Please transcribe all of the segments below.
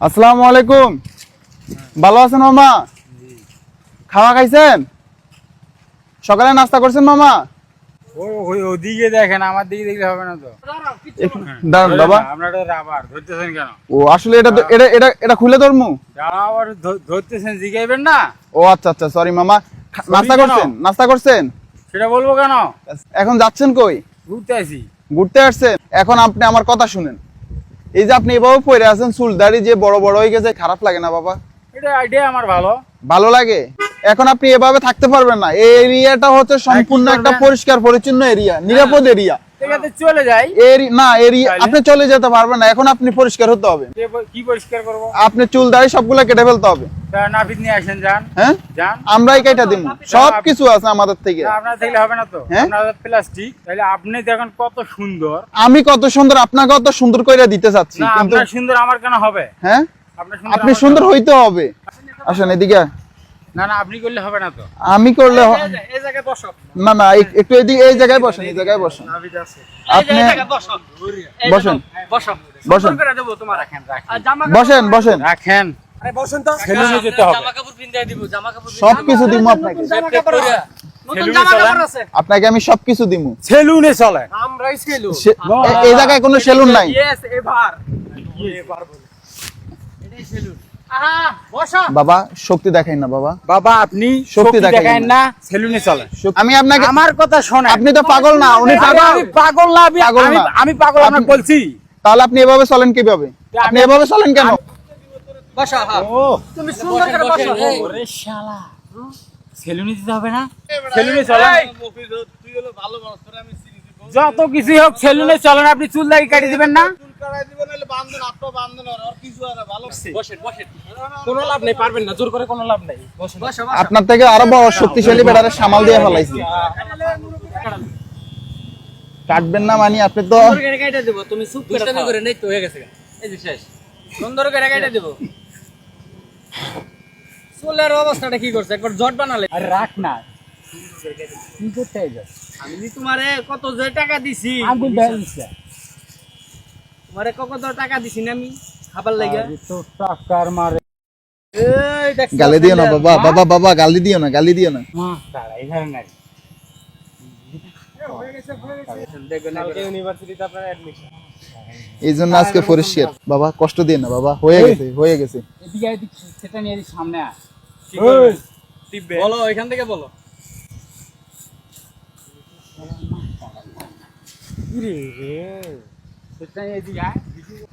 আসসালামু আলাইকুম। ভালো আছেন মামা? খাওয়া খাইছেন? সকালে নাস্তা করছেন মামা? ওই ওদিকে দেখেন আমার দিকে দেখলে হবে না তো। দাঁড়ান বাবা। আপনার রাবার ধরতেছেন কেন? ও আসলে এটা এটা এটা এটা খুলে ধরমু? রাবার ধরতেছেন জিগাইবেন না? ও আচ্ছা আচ্ছা সরি মামা। নাস্তা করছেন? নাস্তা করছেন? সেটা বলব কেন? এখন যাচ্ছেন কই? ঘুরতে আসি। ঘুরতে আসছেন? এখন আপনি আমার কথা শুনেন। এই যে আপনি এভাবে পড়ে আছেন চুল দাড়ি যে বড় বড় হয়ে গেছে খারাপ লাগে না বাবা? এটা আইডিয়া আমার ভালো। ভালো লাগে? এখন আপনি এভাবে থাকতে পারবেন না। এই এরিয়াটা হচ্ছে সম্পূর্ণ একটা পরিষ্কার পরিচ্ছন্ন এরিয়া নিরাপদ এরিয়া। চলে যাই। না এরিয়া আপনি চলে যেতে পারবেন না। এখন আপনি পরিষ্কার হতে হবে। কি পরিষ্কার করব? আপনি চুল দাড়ি সবগুলো কেটে ফেলতে হবে। নাপিত নিয়ে আসেন যান। হ্যাঁ? যান। আমরাই কেটে দিব। সব কিছু আছে আমাদের থেকে। আপনার থাকলে হবে না তো। হ্যাঁ? আপনার প্লাস্টিক। তাহলে আপনি দেখেন কত সুন্দর। আমি কত সুন্দর আপনাকে কত সুন্দর করে দিতে চাচ্ছি কিন্তু সুন্দর আমার কেন হবে? হ্যাঁ? আপনি সুন্দর হইতে হবে। আসেন এদিকে না না আপনি করলে হবে না তো। আমি করলে হ- এই জায়গায় বসো। না না একটু এদিকে এই জায়গায় বসেন এই জায়গায় বসেন। আপনি বসেন। বসো। বসেন। করে দেবো তোমার রাখেন রাখেন। আর জামা বসেন বসেন। রাখেন। আরে বসেন তো। সেলুনে যেতে হবে। জামা কাপড় পিন্দাই দিব জামা কাপড় সব কিছু দিব। আপনাকে। জামা কাপড় আছে। নতুন সেলুনে জামা চলেন। কাপড় আছে। আপনাকে আমি সবকিছু দিব সেলুনে চলে এই জায়গায় কোনো সেলুন নাই। এবার। এবার সেলুন। বাবা শক্তি দেখাই না বাবা। বাবা আপনি শক্তি দেখায় না। সেলুনে চলে আমি আপনাকে আমার কথা শোনেন। আপনি তো পাগল না উনি পাগল। আমি পাগল না আমি আমি-। আমি পাগল আপনাকে বলছি। তাহলে আপনি এভাবে চলেন কীভাবে? আপনি এভাবে চলেন কেন? বসো হ্যাঁ। ও। তুমি সুন্দর করে বসো। ওরে শালা। সেলুনে দিতে হবে না? সেলুনে চলেন। যত কিছু হোক সেলুনে চলেন আপনি চুল দাড়ি কাটি দিবেন না? বসেন বসেন। কোনো লাভ নেই পারবেন না জোর করে কোনো লাভ নেই। বসো বসো। আপনার থেকে আরও বড় শক্তিশালী বেড়ারে সামাল দিয়ে ফেলাইছি। কাটবেন না মানে আপনি তো সুন্দর করে কেটে তুমি চুপ করে করে নেই তো হয়ে গেছে এই যে শেষ। সুন্দর করে কেটে দেবো। চুলের অবস্থাটা কি করছে? একবার জট বানালে। আরে রাখ না। কি করতে আমি তোমারে কত যে টাকা দিছি। আগুন তোমারে কত টাকা দিছি না আমি? খাবার লাগে। তো টাকার মারে। গালি দিও না বাবা বাবা বাবা গালি দিও না গালি দিও না। মা অ্যাডমিশন এই জন্য আজকে পরিষ্কার। বাবা। কষ্ট দিয়ে না বাবা হয়ে গেছে হয়ে গেছে। সেটা নিয়ে সামনে বলো এখান থেকে বলো।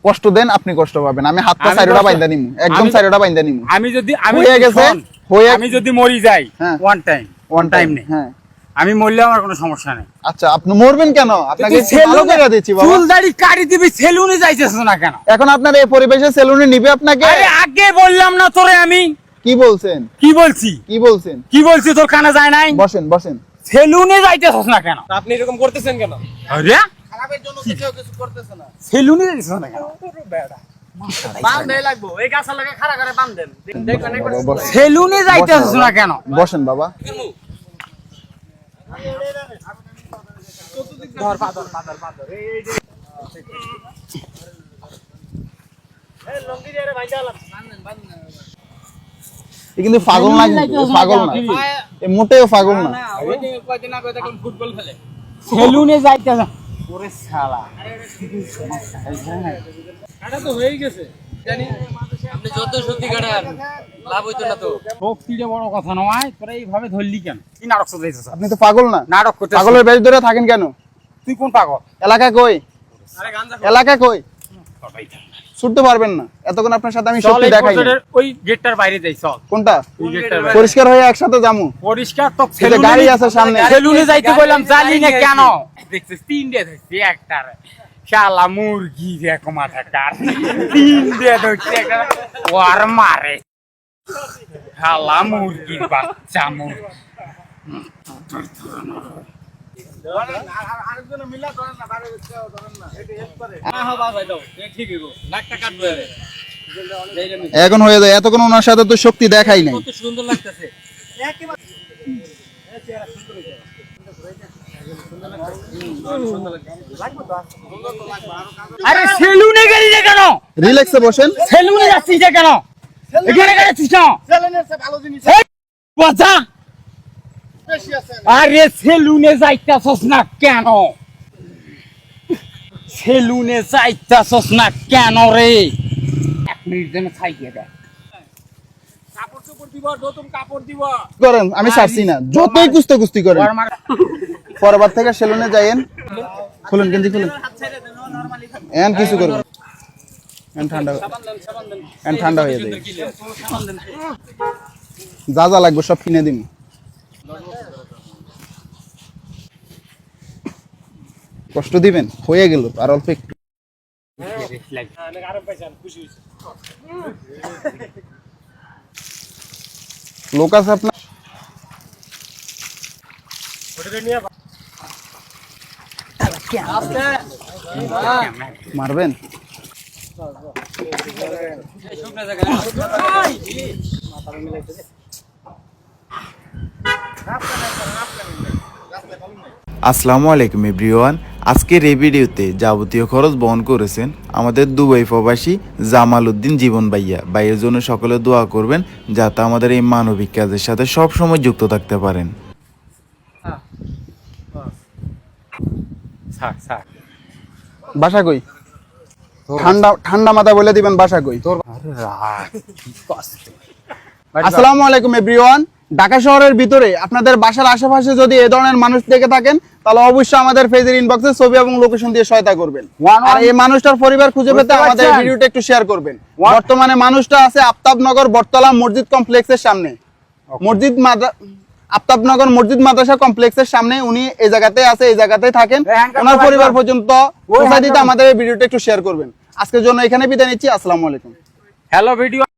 কষ্ট দেন আপনি কষ্ট পাবেন। আমি হাত পা সাইডটা বাইন্দা নিমু একদম সাইডটা বাইন্দা নিমু। আমি যদি আমি হয়ে গেছে, হয়ে- আমি যদি মরি যাই। ওয়ান টাইম ওয়ান টাইম নেই। হ্যাঁ। আমি মরলে আমার কোনো সমস্যা নেই। আচ্ছা আপনি মরবেন কেন? আপনাকে সেলুনে- ভালো করে দিচ্ছি বাবা। চুল দাড়ি কাটি দিবি সেলুনে যাইতেছ না কেন? এখন আপনার এই পরিবেশে সেলুনে নিবে আপনাকে? আরে আগে বললাম না তোরে আমি। কি বলছেন? কি বলছি? কি বলছেন? কি বলছি তোর কানে যায় নাই? বসেন বসেন। সেলুনে যাইতেছ না কেন? আপনি এরকম করতেছেন কেন? আরে সেলুনে যাইতেছ না। কেন? বান্ধে লাগবো। এই গাছা লাগে খাড়া করে বান্ধেন দেখবেন একবার বাবা, বসেন। সেলুনে যাইতেছ না কেন? বসেন বাবা। ধর এই এই এ কিন্তু পাগল না পাগল না। মোটেও পাগল না। না ফুটবল খেলে। সেলুনে যাইতেছ ওরে শালা। কাটা তো হয়ে গেছে। জানি আপনি যত সত্যি কাটান লাভ হইতো না তো। শক্তিটা বড় কথা নয় তোরা এইভাবে ধরলি কেন? কি নাটক আপনি তো পাগল না। নাটক করতে পাগলের বেশ ধরে থাকেন কেন? তুই কোন পাগল? এলাকা কই? আরে গাঞ্জা এলাকা কই? ছুটতে পারবেন না। এতক্ষণ আপনার সাথে আমি সত্যি দেখাই। ওই গেটটার বাইরে যাই চল। কোনটা? পরিষ্কার হয়ে একসাথে যামু। পরিষ্কার তো গাড়ি আছে সামনে। সেলুনে যাইতে বললাম জানি না কেন। দেখছিস। তিনটে ধরছি একটার শালা মুরগি দেখো মাথাটার তিনটে ধরছি একটা ওর মারে। শালা মুরগির বাচ্চা মুরগি। এখন হয়ে যায় এতক্ষণ ওনার সাথে তো শক্তি দেখাই নাই। সুন্দর লাগতেছে। আরে সেলুনে গেলি না কেন? রিল্যাক্সে বসেন। সেলুনে যাচ্ছিস কেন? এখানে গেছিস না? এই, বাচ্চা! আরে সেলুনে যাইতাছস না কেন? সেলুনে যাইতাছস না কেন রে? এক মিনিট যেন খাইয়ে দেয়। কাপড় চোপড় দিব নতুন কাপড় দিব। করেন আমি ছাড়ছি না। যতই কুস্তে কুস্তি করেন। পরবার থেকে সেলুনে যাইয়েন। খুলুন গেঞ্জি খুলুন। এন কিছু করবেন এন ঠান্ডা ঠান্ডা হয়ে যায় যা যা লাগবে সব কিনে দিন। কষ্ট দিবেন? হয়ে গেল আর অল্প একটু। আছে আপনার? মারবেন? আসসালামু আলাইকুম এভরিওয়ান। আজকের এই ভিডিওতে যাবতীয় খরচ বহন করেছেন আমাদের দুবাই প্রবাসী জামাল উদ্দিন জীবন ভাইয়া। ভাইয়ের জন্য সকলে দোয়া করবেন যাতে আমাদের এই মানবিক কাজের সাথে সব সময় যুক্ত থাকতে পারেন। বাসা কই? ঠান্ডা ঠান্ডা মাথা বলে দিবেন বাসা কই? আসসালামু আলাইকুম এভরিওয়ান। ঢাকা শহরের ভিতরে আপনাদের বাসার আশেপাশে যদি এই ধরনের মানুষ দেখে থাকেন তাহলে অবশ্যই আমাদের ফেজের ইনবক্সে ছবি এবং লোকেশন দিয়ে সহায়তা করবেন। আর এই মানুষটার পরিবার খুঁজে পেতে আমাদের ভিডিওটা একটু শেয়ার করবেন। বর্তমানে মানুষটা আছে আফতাবনগর বটতলা মসজিদ কমপ্লেক্সের সামনে। মসজিদ আফতাবনগর মসজিদ মাদ্রাসা কমপ্লেক্সের সামনে উনি এই জায়গাতে আছে এই জায়গাতেই থাকেন। ওনার পরিবার পর্যন্ত ওই দিতে আমাদের এই ভিডিওটা একটু শেয়ার করবেন। আজকের জন্য এখানে বিদায় নিচ্ছি। আসসালামু আলাইকুম। Hello video